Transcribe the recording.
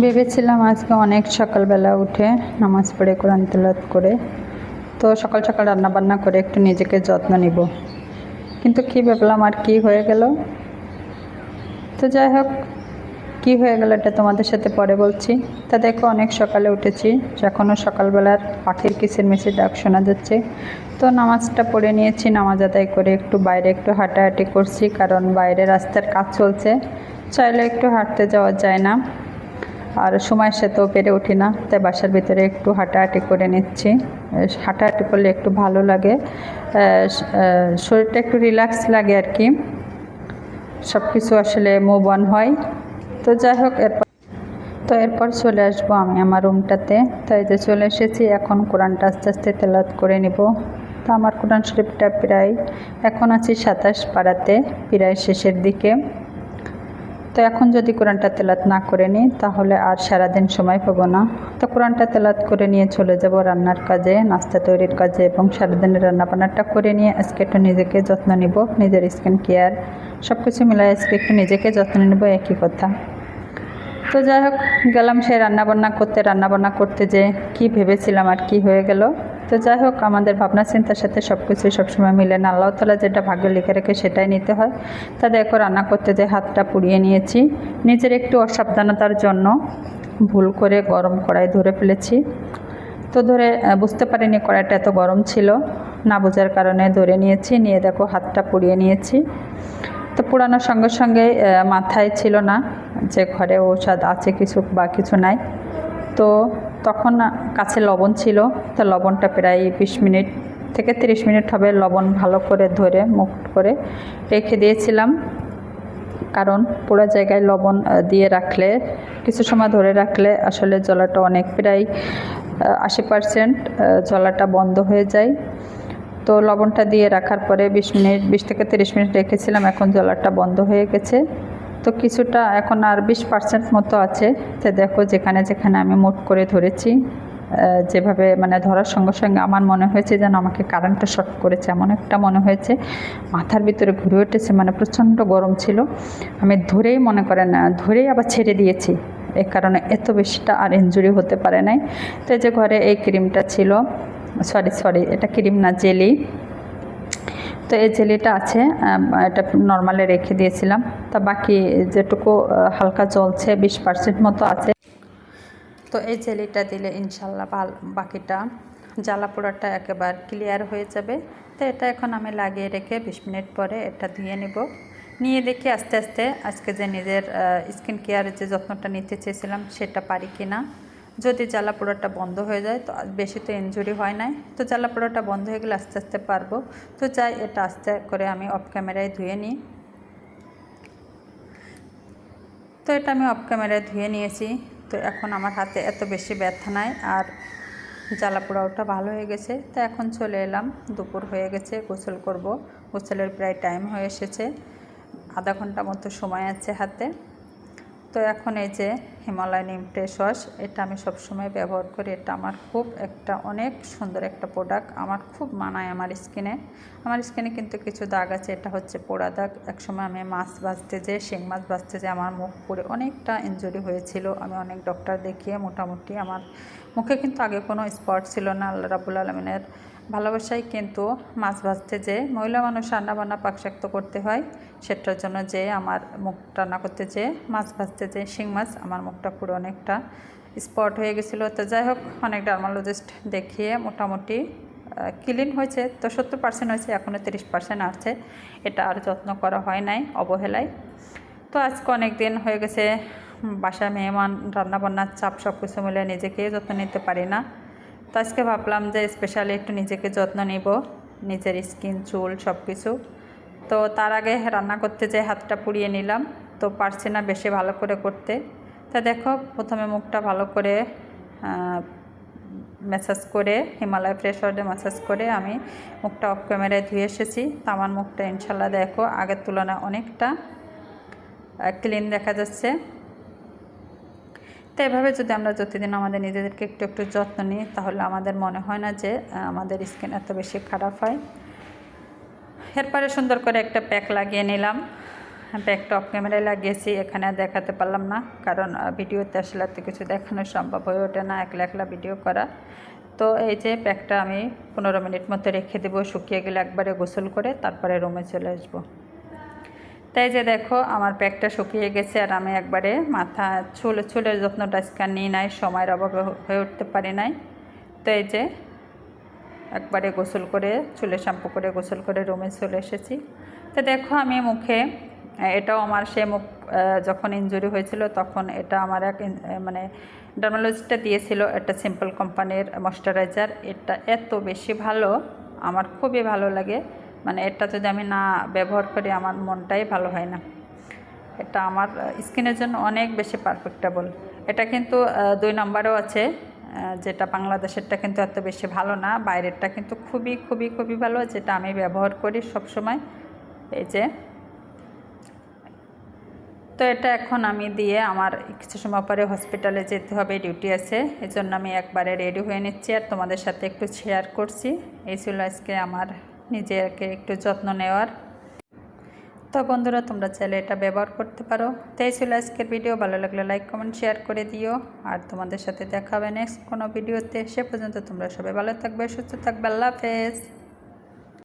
ভেবেছিলাম আজকে অনেক সকালবেলা উঠে নামাজ পড়ে, কোরআন তেলাওয়াত করে। তো সকাল সকাল রান্না বান্না করে একটু নিজেকে যত্ন নিব। কিন্তু কী ভাবলাম আর কি হয়ে গেল? তো যাই হোক, কী হয়ে গেল এটা তোমাদের সাথে পরে বলছি। তা দেখো, অনেক সকালে উঠেছি এখনও সকালবেলার পাখির কিসের মিসের ডাক শোনা যাচ্ছে। তো নামাজটা পড়ে নিয়েছি, নামাজ আদায় করে একটু বাইরে একটু হাঁটাহাঁটি করছি, কারণ বাইরে রাস্তার কাজ চলছে। চাইলে একটু হাঁটতে যাওয়া যায় না। আর সময়ের তো পেরে উঠি না, তাই বাসার ভিতরে একটু হাঁটাহাঁটি করে নিচ্ছি। হাঁটাহাঁটি করলে একটু ভালো লাগে। স- শরীরটা একটু রিল্যাক্স লাগে আর কি। সব কিছু আসলে মুভ অন হয়। তো যাই হোক, এরপর, তো এরপর চলে আসব আমি আমার রুমটাতে তাই যে চলে এসেছি, এখন কোরআনটা আস্তে আস্তে তেলাত করে নিব। তো আমার কোরআন শরীফটা প্রায়, এখন আছি সাতাশ পাড়াতে, প্রায় শেষের দিকে। তো এখন যদি কোরআনটা তেলাত না করে নিই, তাহলে আর সারাদিন সময় পাবো না। তো কোরআনটা তেলাত করে নিয়ে চলে যাব রান্নার কাজে, নাস্তা তৈরির কাজে এবং সারাদিনের রান্নাবান্নাটা করে নিয়ে আজকে একটু নিজেকে যত্ন নিব, নিজের স্কিন কেয়ার সব কিছু মিলাই আজকে একটু নিজেকে যত্ন নেব, একই কথা। তো যাই হোক, গেলাম সেই রান্নাবান্না করতে রান্নাবান্না করতে যে কি ভেবেছিলাম আর কি হয়ে গেল। তো যাই হোক, আমাদের ভাবনা চিন্তার সাথে সব কিছুই সবসময় মিলে না। আল্লাহ তালা যেটা ভাগ্য লিখে রেখে সেটাই নিতে হয়। তা দেখো রান্না করতে যে হাতটা পুড়িয়ে নিয়েছি, নিজের একটু অসাবধানতার জন্য ভুল করে গরম কড়াই ধরে ফেলেছি। তো ধরে বুঝতে পারিনি কড়াইটা এত গরম ছিল, না বোঝার কারণে ধরে নিয়েছি, নিয়ে দেখো হাতটা পুড়িয়ে নিয়েছি। তো পুরানোর সঙ্গে সঙ্গে মাথায় ছিল না যে ঘরে ঔষধ আছে কিছু বা কিছু নাই। তো তখন কাছে লবণ ছিল, তো লবণটা প্রায় বিশ মিনিট থেকে তিরিশ মিনিট হবে লবণ ভালো করে ধরে মুখ করে রেখে দিয়েছিলাম। কারণ পুরো জায়গায় লবণ দিয়ে রাখলে, কিছু সময় ধরে রাখলে আসলে জলাটা অনেক প্রায় আশি পারসেন্ট জলাটা বন্ধ হয়ে যায়। তো লবণটা দিয়ে রাখার পরে বিশ মিনিট, বিশ থেকে তিরিশ মিনিট রেখেছিলাম, এখন জলাটা বন্ধ হয়ে গেছে। তো কিছুটা এখন আর বিশ পার্সেন্ট মতো আছে। তো দেখো যেখানে যেখানে আমি মোট করে ধরেছি যেভাবে মানে ধরার সঙ্গে সঙ্গে আমার মনে হয়েছে যেন আমাকে কারেন্টটা শর্ট করেছে, এমন একটা মনে হয়েছে। মাথার ভিতরে ঘুরে উঠেছে মানে প্রচণ্ড গরম ছিল। আমি ধরেই মনে করেন ধরেই আবার ছেড়ে দিয়েছি। এই কারণে এত বেশিটা আর ইনজুরি হতে পারে নাই। তো যে ঘরে এই ক্রিমটা ছিল সরি সরি এটা ক্রিম না, জেলি। তো এই জেলিটা আছে এটা নর্মালে রেখে দিয়েছিলাম। তা বাকি যেটুকু হালকা জ্বলছে, বিশ পার্সেন্ট মতো আছে। তো এই জেলিটা দিলে ইনশাল্লাহ বাকিটা জ্বালা পোড়াটা একেবারে ক্লিয়ার হয়ে যাবে। তো এটা এখন আমি লাগিয়ে রেখে বিশ মিনিট পরে এটা ধুয়ে নেব। নিয়ে দেখি আস্তে আস্তে আজকে যে নিজের স্কিন কেয়ারের যে যত্নটা নিতে চেয়েছিলাম, সেটা পারি কি না যদি জ্বালা পোড়াটা বন্ধ হয়ে যায়, তো বেশি তো ইনজুরি হয় নাই। তো জ্বালা পোড়াটা বন্ধ হয়ে গেলে আস্তে আস্তে পারব। তো চাই এটা আস্তে করে আমি অফ ক্যামেরায় ধুয়ে নিই। তো এটা আমি অফ ক্যামেরায় ধুয়ে নিয়েছি। তো এখন আমার হাতে এত বেশি ব্যথা নাই আর জ্বালা পোড়াওটা ভালো হয়ে গেছে। তো এখন চলে এলাম, দুপুর হয়ে গেছে, গোসল করব। গোসলের প্রায় টাইম হয়ে এসেছে। আধা ঘণ্টা মতো সময় আছে হাতে। তো এখন এই যে হিমালয় নিম ফ্রেশ ওয়াশ এটা আমি সবসময় ব্যবহার করি। এটা আমার খুব একটা অনেক সুন্দর একটা প্রোডাক্ট আমার খুব মানায় আমার স্কিনে আমার স্কিনে কিন্তু কিছু দাগ আছে, এটা হচ্ছে পোড়া দাগ। একসময় আমি মাছ ভাজতে যে শিং মাছ ভাজতে যে আমার মুখ পুড়ে অনেকটা ইনজুরি হয়েছিল। আমি অনেক ডক্টর দেখিয়ে মোটামুটি আমার মুখে কিন্তু আগে কোনো স্পট ছিল না। আল্লাহ রাবুল আলমিনের ভালোবাসায় কিন্তু মাছ ভাজতে যে মহিলা মানুষ রান্না বান্না পাকশাক্ত করতে হয়, সেটার জন্য যে আমার মুখ রান্না করতে যে মাছ ভাজতে যে শিং মাছ, আমার মুখটা পুরো অনেকটা স্পট হয়ে গেছিল। তো যাই হোক, অনেক ডার্মালজিস্ট দেখিয়ে মোটামুটি ক্লিন হয়েছে। তো সত্তর পার্সেন্ট হয়েছে এখনও তিরিশ পার্সেন্ট আছে। এটা আর যত্ন করা হয় নাই অবহেলায়। তো আজকে অনেক দিন হয়ে গেছে বাসায় মেহমান রান্নাবান্নার চাপ সব কিছু মিলে নিজেকে যত্ন নিতে পারি না। তো আজকে ভাবলাম যে স্পেশালি একটু নিজেকে যত্ন নিব, নিজের স্কিন চুল সব কিছু তো তার আগে রান্না করতে যে হাতটা পুড়িয়ে নিলাম, তো পারছি না বেশি ভালো করে করতে। তা দেখো, প্রথমে মুখটা ভালো করে ম্যাসাজ করে হিমালয় ফ্রেশ ওয়াটারে ম্যাসাজ করে আমি মুখটা অফ ক্যামেরায় ধুয়ে এসেছি। তো আমার মুখটা ইনশাল্লাহ দেখো আগের তুলনায় অনেকটা ক্লিন দেখা যাচ্ছে। তো এভাবে যদি আমরা প্রতিদিন আমাদের নিজেদেরকে একটু একটু যত্ন নিই, তাহলে আমাদের মনে হয় না যে আমাদের স্কিন এত বেশি খারাপ হয়। এরপরে সুন্দর করে একটা প্যাক লাগিয়ে নিলাম। ব্যাগটা অফ ক্যামেরায় লাগিয়েছি, এখানে দেখাতে পারলাম না, কারণ ভিডিওতে আসলে এত কিছু দেখানো সম্ভব হয়ে ওঠে না, একলা একলা ভিডিও করা। তো এই যে প্যাকটা আমি পনেরো মিনিট মতো রেখে দেবো, শুকিয়ে গেলে একবারে গোসল করে, তারপরে রুমে চলে আসব। তাই যে দেখো, আমার প্যাকটা শুকিয়ে গেছে আর আমি একবারে মাথা, চুল, চুলের যত্নটা আজকে নিই নাই, সময়ের অভাবে হয়ে উঠতে পারি নাই। তো এই যে একবারে গোসল করে, চুলে শ্যাম্পু করে, গোসল করে রুমে চলে এসেছি। তো দেখো আমি মুখে, এটাও আমার সে মুখ যখন ইনজুরি হয়েছিল তখন এটা আমার এক মানে ডার্মালজিস্টটা দিয়েছিল, একটা সিম্পল কোম্পানির ময়শ্চারাইজার এটা এত বেশি ভালো, আমার খুবই ভালো লাগে। মানে এটা যদি আমি না ব্যবহার করি, আমার মনটাই ভালো হয় না। এটা আমার স্কিনের জন্য অনেক বেশি পারফেক্টেবল এটা কিন্তু দুই নম্বরেও আছে যেটা বাংলাদেশেরটা কিন্তু এত বেশি ভালো না, বাইরেরটা কিন্তু খুবই খুবই খুবই ভালো, যেটা আমি ব্যবহার করি সব সময় এই যে, তো এটা এখন আমি দিয়ে আমার কিছু সময় পরে হসপিটালে যেতে হবে ডিউটি আছে এই জন্য আমি একবারে রেডি হয়ে নিচ্ছি আর তোমাদের সাথে একটু শেয়ার করছি। এই ছিল আজকে আমার নিজেকে একটু যত্ন নেওয়ার। তো বন্ধুরা, তোমরা চাইলে এটা ব্যবহার করতে পারো। তাই ছিল আজকের ভিডিও ভালো লাগলে লাইক কমেন্ট শেয়ার করে দিও। আর তোমাদের সাথে দেখা হবে নেক্সট কোনো ভিডিওতে সে পর্যন্ত তোমরা সবাই ভালো থাকবে, সুস্থ থাকবে। আল্লাহ হাফেজ।